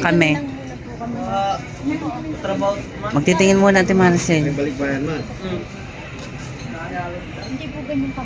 kami. Magtitingin muna natin Maricel. Balik bayan man. Hindi po ganyan pa